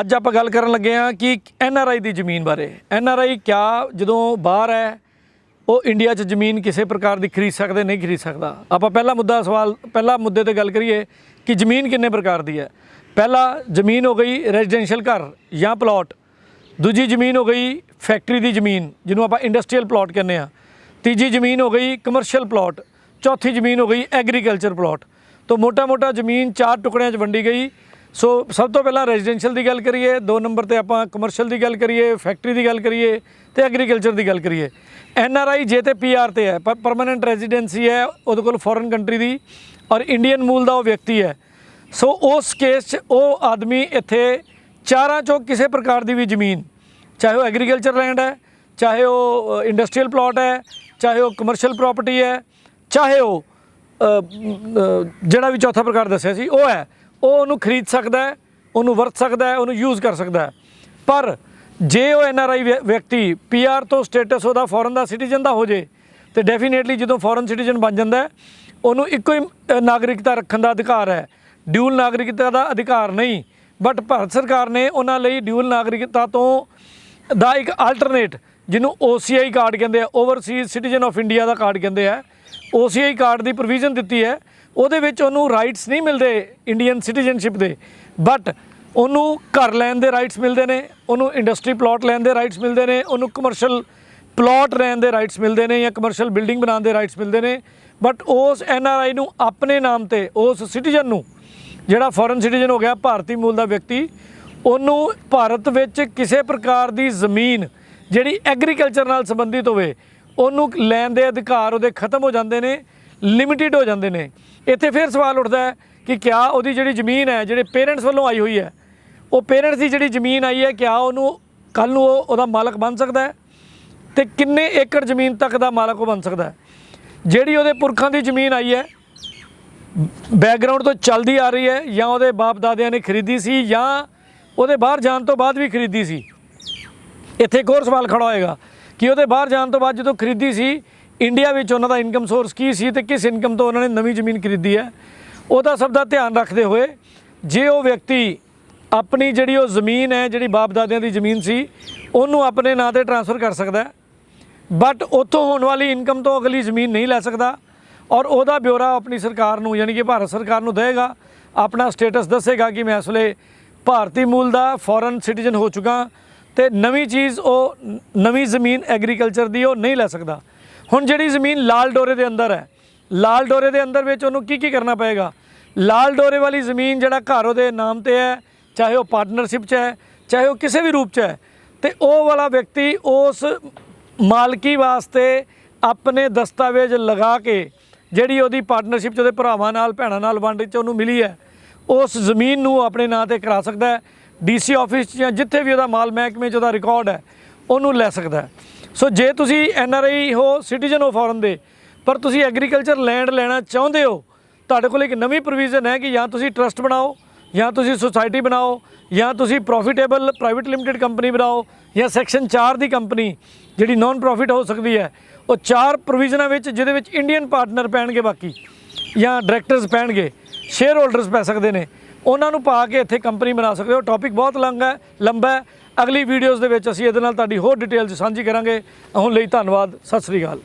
ਅੱਜ ਆਪਾਂ ਗੱਲ ਕਰਨ ਲੱਗੇ ਹਾਂ ਕਿ ਐਨ ਆਰ ਆਈ ਦੀ ਜ਼ਮੀਨ ਬਾਰੇ। ਐਨ ਆਰ ਆਈ ਕਿਆ, ਜਦੋਂ ਬਾਹਰ ਹੈ, ਉਹ ਇੰਡੀਆ 'ਚ ਜ਼ਮੀਨ ਕਿਸੇ ਪ੍ਰਕਾਰ ਦੀ ਖਰੀਦ ਸਕਦੇ, ਨਹੀਂ ਖਰੀਦ ਸਕਦਾ। ਆਪਾਂ ਪਹਿਲਾ ਮੁੱਦਾ, ਸਵਾਲ, ਪਹਿਲਾ ਮੁੱਦੇ ਤੇ ਗੱਲ ਕਰੀਏ ਕਿ ਜ਼ਮੀਨ ਕਿੰਨੇ ਪ੍ਰਕਾਰ ਦੀ ਹੈ। ਪਹਿਲਾ ਜ਼ਮੀਨ ਹੋ ਗਈ ਰੈਜ਼ੀਡੈਂਸ਼ੀਅਲ ਘਰ ਜਾਂ ਪਲਾਟ। ਦੂਜੀ ਜ਼ਮੀਨ ਹੋ ਗਈ ਫੈਕਟਰੀ ਦੀ ਜ਼ਮੀਨ, ਜਿਹਨੂੰ ਆਪਾਂ ਇੰਡਸਟਰੀਅਲ ਪਲਾਟ ਕਹਿੰਦੇ ਆ ਤੀਜੀ ਜ਼ਮੀਨ ਹੋ ਗਈ ਕਮਰਸ਼ੀਅਲ ਪਲਾਟ। ਚੌਥੀ ਜ਼ਮੀਨ ਹੋ ਗਈ ਐਗਰੀਕਲਚਰ ਪਲਾਟ। ਤੋਂ ਮੋਟਾ-ਮੋਟਾ ਜ਼ਮੀਨ ਚਾਰ ਟੁਕੜਿਆਂ 'ਚ ਵੰਡੀ ਗਈ। ਸੋ ਸਭ ਤੋਂ ਪਹਿਲਾਂ ਰੈਜ਼ੀਡੈਂਸ਼ੀਅਲ ਦੀ ਗੱਲ ਕਰੀਏ, ਦੋ ਨੰਬਰ ਤੇ ਆਪਾਂ ਕਮਰਸ਼ੀਅਲ ਦੀ ਗੱਲ ਕਰੀਏ ਫੈਕਟਰੀ ਦੀ ਗੱਲ ਕਰੀਏ ਤੇ ਐਗਰੀਕਲਚਰ ਦੀ ਗੱਲ ਕਰੀਏ। ਐਨ ਆਰ ਆਈ ਜੇ ਤੇ ਪੀ ਆਰ ਤੇ ਹੈ, ਪਰ ਪਰਮਨੈਂਟ ਰੈਜ਼ੀਡੈਂਸੀ ਹੈ, ਉਹਦੇ ਕੋਲ ਫੋਰਨ ਕੰਟਰੀ ਦੀ ਔਰ ਇੰਡੀਅਨ ਮੂਲ ਦਾ ਉਹ ਵਿਅਕਤੀ ਹੈ। ਸੋ ਉਸ ਕੇਸ 'ਚ ਉਹ ਆਦਮੀ ਇੱਥੇ ਚਾਰਾਂ ਚੋਂ ਕਿਸੇ ਪ੍ਰਕਾਰ ਦੀ ਵੀ ਜ਼ਮੀਨ, ਚਾਹੇ ਉਹ ਐਗਰੀਕਲਚਰ ਲੈਂਡ ਹੈ, ਚਾਹੇ ਉਹ ਇੰਡਸਟਰੀਅਲ ਪਲਾਟ ਹੈ, ਚਾਹੇ ਉਹ ਕਮਰਸ਼ੀਅਲ ਪ੍ਰਾਪਰਟੀ ਹੈ, ਚਾਹੇ ਉਹ ਜਿਹੜਾ ਵੀ ਚੌਥਾ ਪ੍ਰਕਾਰ ਦੱਸਿਆ ਸੀ, ਉਹ ਹੈ। ਉਹ ਉਹਨੂੰ ਖਰੀਦ ਸਕਦਾ ਹੈ, ਉਹਨੂੰ ਵਰਤ ਸਕਦਾ ਹੈ, ਉਹਨੂੰ ਯੂਜ਼ ਕਰ ਸਕਦਾ ਹੈ। ਪਰ ਜੇ ਉਹ ਐਨ ਆਰ ਆਈ ਵਿਅਕਤੀ ਪੀ ਆਰ ਤੋਂ ਸਟੇਟਸ ਉਹਦਾ ਫੋਰਨ ਦਾ ਸਿਟੀਜ਼ਨ ਦਾ ਹੋ ਜੇ, ਤੇ ਡੈਫੀਨੇਟਲੀ ਜਦੋਂ ਫੋਰਨ ਸਿਟੀਜ਼ਨ ਬਣ ਜਾਂਦਾ ਉਹਨੂੰ ਇੱਕੋ ਹੀ ਨਾਗਰਿਕਤਾ ਰੱਖਣ ਦਾ ਅਧਿਕਾਰ ਹੈ। ਡਿਊਲ ਨਾਗਰਿਕਤਾ ਦਾ ਅਧਿਕਾਰ ਨਹੀਂ ਬਟ ਭਾਰਤ ਸਰਕਾਰ ਨੇ ਉਹਨਾਂ ਲਈ ਡਿਊਲ ਨਾਗਰਿਕਤਾ ਤੋਂ ਦਾ ਇੱਕ ਆਲਟਰਨੇਟ ਜਿਹਨੂੰ OCI ਕਾਰਡ ਕਹਿੰਦੇ ਆ ਓਵਰਸੀਜ਼ ਸਿਟੀਜ਼ਨ ਆਫ ਇੰਡੀਆ ਦਾ ਕਾਰਡ ਕਹਿੰਦੇ ਆ। OCI ਕਾਰਡ ਦੀ ਪ੍ਰੋਵੀਜ਼ਨ ਦਿੱਤੀ ਹੈ ਉਹਦੇ ਵਿੱਚ ਉਹਨੂੰ ਰਾਈਟਸ ਨਹੀਂ ਮਿਲਦੇ ਇੰਡੀਅਨ ਸਿਟੀਜ਼ਨਸ਼ਿਪ ਦੇ ਬਟ ਉਹਨੂੰ ਘਰ ਲੈਣ ਦੇ ਰਾਈਟਸ ਮਿਲਦੇ ਨੇ, ਉਹਨੂੰ ਇੰਡਸਟਰੀ ਪਲਾਟ ਲੈਣ ਦੇ ਰਾਈਟਸ ਮਿਲਦੇ ਨੇ, ਉਹਨੂੰ ਕਮਰਸ਼ੀਅਲ ਪਲਾਟ ਲੈਣ ਦੇ ਰਾਈਟਸ ਮਿਲਦੇ ਨੇ ਜਾਂ ਕਮਰਸ਼ੀਅਲ ਬਿਲਡਿੰਗ ਬਣਾਉਣ ਦੇ ਰਾਈਟਸ ਮਿਲਦੇ ਨੇ ਬਟ ਉਸ ਆਈ ਨੂੰ ਆਪਣੇ ਨਾਮ ਤੇ, ਉਸ ਸਿਟੀਜ਼ਨ ਨੂੰ, ਜਿਹੜਾ ਫੋਰਨ ਸਿਟੀਜ਼ਨ ਹੋ ਗਿਆ, ਭਾਰਤੀ ਮੂਲ ਦਾ ਵਿਅਕਤੀ, ਉਹਨੂੰ ਭਾਰਤ ਵਿੱਚ ਕਿਸੇ ਪ੍ਰਕਾਰ ਦੀ ਜ਼ਮੀਨ ਜਿਹੜੀ ਐਗਰੀਕਲਚਰ ਨਾਲ ਸੰਬੰਧਿਤ ਹੋਵੇ, ਉਹਨੂੰ ਲੈਣ ਦੇ ਅਧਿਕਾਰ ਉਹਦੇ ਖਤਮ ਹੋ ਜਾਂਦੇ ਨੇ ਲਿਮਿਟਿਡ ਹੋ ਜਾਂਦੇ ਨੇ। ਇੱਥੇ ਫਿਰ ਸਵਾਲ ਉੱਠਦਾ ਹੈ ਕਿ ਕਿਆ ਉਹਦੀ ਜਿਹੜੀ ਜ਼ਮੀਨ ਹੈ, ਜਿਹੜੇ ਪੇਰੈਂਟਸ ਵੱਲੋਂ ਆਈ ਹੋਈ ਹੈ, ਉਹ ਪੇਰੈਂਟਸ ਦੀ ਜਿਹੜੀ ਜ਼ਮੀਨ ਆਈ ਹੈ, ਕਿਆ ਉਹਨੂੰ ਕੱਲ ਨੂੰ ਉਹ ਉਹਦਾ ਮਾਲਕ ਬਣ ਸਕਦਾ ਹੈ? ਤੇ ਕਿੰਨੇ ਏਕੜ ਜ਼ਮੀਨ ਤੱਕ ਦਾ ਮਾਲਕ ਉਹ ਬਣ ਸਕਦਾ ਹੈ? ਜਿਹੜੀ ਉਹਦੇ ਪੁਰਖਾਂ ਦੀ ਜ਼ਮੀਨ ਆਈ ਹੈ ਬੈਕਗ੍ਰਾਉਂਡ ਤੋਂ ਚੱਲਦੀ ਆ ਰਹੀ ਹੈ, ਜਾਂ ਉਹਦੇ ਬਾਪ ਦਾਦਿਆਂ ਨੇ ਖਰੀਦੀ ਸੀ, ਜਾਂ ਉਹਦੇ ਬਾਹਰ ਜਾਣ ਤੋਂ ਬਾਅਦ ਵੀ ਖਰੀਦੀ ਸੀ। ਇੱਥੇ ਇੱਕ ਹੋਰ ਸਵਾਲ ਖੜਾ ਹੋਏਗਾ ਕਿ ਉਹਦੇ ਬਾਹਰ ਜਾਣ ਤੋਂ ਬਾਅਦ ਜਦੋਂ ਖਰੀਦੀ ਸੀ ਇੰਡੀਆ ਵਿੱਚ ਉਹਨਾਂ ਦਾ ਇਨਕਮ ਸੋਰਸ ਕੀ ਸੀ ਤੇ ਕਿਸ ਇਨਕਮ ਤੋਂ ਉਹਨਾਂ ਨੇ ਨਵੀਂ ਜ਼ਮੀਨ ਖਰੀਦੀ ਹੈ, ਉਹਦਾ ਸਭ ਦਾ ਧਿਆਨ ਰੱਖਦੇ ਹੋਏ ਜੇ ਉਹ ਵਿਅਕਤੀ ਆਪਣੀ ਜਿਹੜੀ ਉਹ ਜ਼ਮੀਨ ਹੈ, ਜਿਹੜੀ ਬਾਪ ਦਾਦਿਆਂ ਦੀ ਜ਼ਮੀਨ ਸੀ, ਉਹਨੂੰ ਆਪਣੇ ਨਾਂ ਤੇ ਟ੍ਰਾਂਸਫਰ ਕਰ ਸਕਦਾ ਬਟ ਉੱਥੋਂ ਹੋਣ ਵਾਲੀ ਇਨਕਮ ਤੋਂ ਅਗਲੀ ਜ਼ਮੀਨ ਨਹੀਂ ਲੈ ਸਕਦਾ ਔਰ ਉਹਦਾ ਬਿਊਰਾ ਆਪਣੀ ਸਰਕਾਰ ਨੂੰ, ਯਾਨੀ ਕਿ ਭਾਰਤ ਸਰਕਾਰ ਨੂੰ ਦੇਗਾ ਆਪਣਾ ਸਟੇਟਸ ਦੱਸੇਗਾ ਕਿ ਮੈਂ ਇਸ ਵੇਲੇ ਭਾਰਤੀ ਮੂਲ ਦਾ ਫੋਰਨ ਸਿਟੀਜ਼ਨ ਹੋ ਚੁੱਕਾ ਤੇ ਨਵੀਂ ਚੀਜ਼ ਉਹ, ਨਵੀਂ ਜ਼ਮੀਨ ਐਗਰੀਕਲਚਰ ਦੀ ਉਹ ਨਹੀਂ ਲੈ ਸਕਦਾ। ਹੁਣ ਜਿਹੜੀ ਜ਼ਮੀਨ ਲਾਲ ਡੋਰੇ ਦੇ ਅੰਦਰ ਹੈ, ਲਾਲ ਡੋਰੇ ਦੇ ਅੰਦਰ ਵਿੱਚ ਉਹਨੂੰ ਕੀ ਕੀ ਕਰਨਾ ਪਏਗਾ? ਲਾਲ ਡੋਰੇ ਵਾਲੀ ਜ਼ਮੀਨ ਜਿਹੜਾ ਘਰ ਉਹਦੇ ਨਾਮ ਤੇ ਹੈ, ਚਾਹੇ ਉਹ ਪਾਰਟਨਰਸ਼ਿਪ 'ਚ ਹੈ, ਚਾਹੇ ਉਹ ਕਿਸੇ ਵੀ ਰੂਪ 'ਚ ਹੈ, ਤੇ ਉਹ ਵਾਲਾ ਵਿਅਕਤੀ ਉਸ ਮਾਲਕੀ ਵਾਸਤੇ ਆਪਣੇ ਦਸਤਾਵੇਜ਼ ਲਗਾ ਕੇ ਜਿਹੜੀ ਉਹਦੀ ਪਾਰਟਨਰਸ਼ਿਪ 'ਚ ਉਹਦੇ ਭਰਾਵਾਂ ਨਾਲ, ਭੈਣਾਂ ਨਾਲ ਵੰਡ 'ਚ ਉਹਨੂੰ ਮਿਲੀ ਹੈ, ਉਸ ਜ਼ਮੀਨ ਨੂੰ ਆਪਣੇ ਨਾਂ ਤੇ ਕਰਾ ਸਕਦਾ ਹੈ ਡੀਸੀ ਆਫਿਸ 'ਚ ਜਾਂ ਜਿੱਥੇ ਵੀ ਉਹਦਾ ਮਾਲ ਮਹਿਕਮੇ 'ਚ ਉਹਦਾ ਰਿਕਾਰਡ ਹੈ, ਉਹਨੂੰ ਲੈ ਸਕਦਾ ਹੈ। ਸੋ ਜੇ ਤੁਸੀਂ ਐਨ ਆਰ ਆਈ ਹੋ, ਸਿਟੀਜ਼ਨ ਹੋ ਫੋਰਨ ਦੇ, ਪਰ ਤੁਸੀਂ ਐਗਰੀਕਲਚਰ ਲੈਂਡ ਲੈਣਾ ਚਾਹੁੰਦੇ ਹੋ, ਤੁਹਾਡੇ ਕੋਲ ਇੱਕ ਨਵੀਂ ਪ੍ਰੋਵੀਜ਼ਨ ਹੈ ਕਿ ਜਾਂ ਤੁਸੀਂ ਟਰਸਟ ਬਣਾਓ, ਜਾਂ ਤੁਸੀਂ ਸੁਸਾਇਟੀ ਬਣਾਓ, ਜਾਂ ਤੁਸੀਂ ਪ੍ਰੋਫਿਟੇਬਲ ਪ੍ਰਾਈਵੇਟ ਲਿਮਟਿਡ ਕੰਪਨੀ ਬਣਾਓ, ਜਾਂ ਸੈਕਸ਼ਨ 4 ਦੀ ਕੰਪਨੀ ਜਿਹੜੀ ਨਾਨ ਪ੍ਰੋਫਿਟ ਹੋ ਸਕਦੀ ਹੈ, ਉਹ ਚਾਰ ਪ੍ਰੋਵੀਜ਼ਨਾਂ ਵਿੱਚ, ਜਿਹਦੇ ਵਿੱਚ ਇੰਡੀਅਨ ਪਾਰਟਨਰ ਪੈਣਗੇ ਬਾਕੀ, ਜਾਂ ਡਾਇਰੈਕਟਰਸ ਪੈਣਗੇ ਸ਼ੇਅਰ ਹੋਲਡਰਸ ਪੈ ਸਕਦੇ ਨੇ, ਉਹਨਾਂ ਨੂੰ ਪਾ ਕੇ ਇੱਥੇ ਕੰਪਨੀ ਬਣਾ ਸਕਦੇ ਹੋ। ਟੌਪਿਕ ਬਹੁਤ ਲੰਗਾ ਹੈ, ਲੰਬਾ ਹੈ ਅਗਲੀ ਵੀਡੀਓਜ਼ ਦੇ ਵਿੱਚ ਅਸੀਂ ਇਹਦੇ ਨਾਲ ਤੁਹਾਡੀ ਹੋਰ ਡਿਟੇਲਸ ਸਾਂਝੀ ਕਰਾਂਗੇ। ਹੁਣ ਲਈ ਧੰਨਵਾਦ। ਸਤਿ ਸ੍ਰੀ ਅਕਾਲ।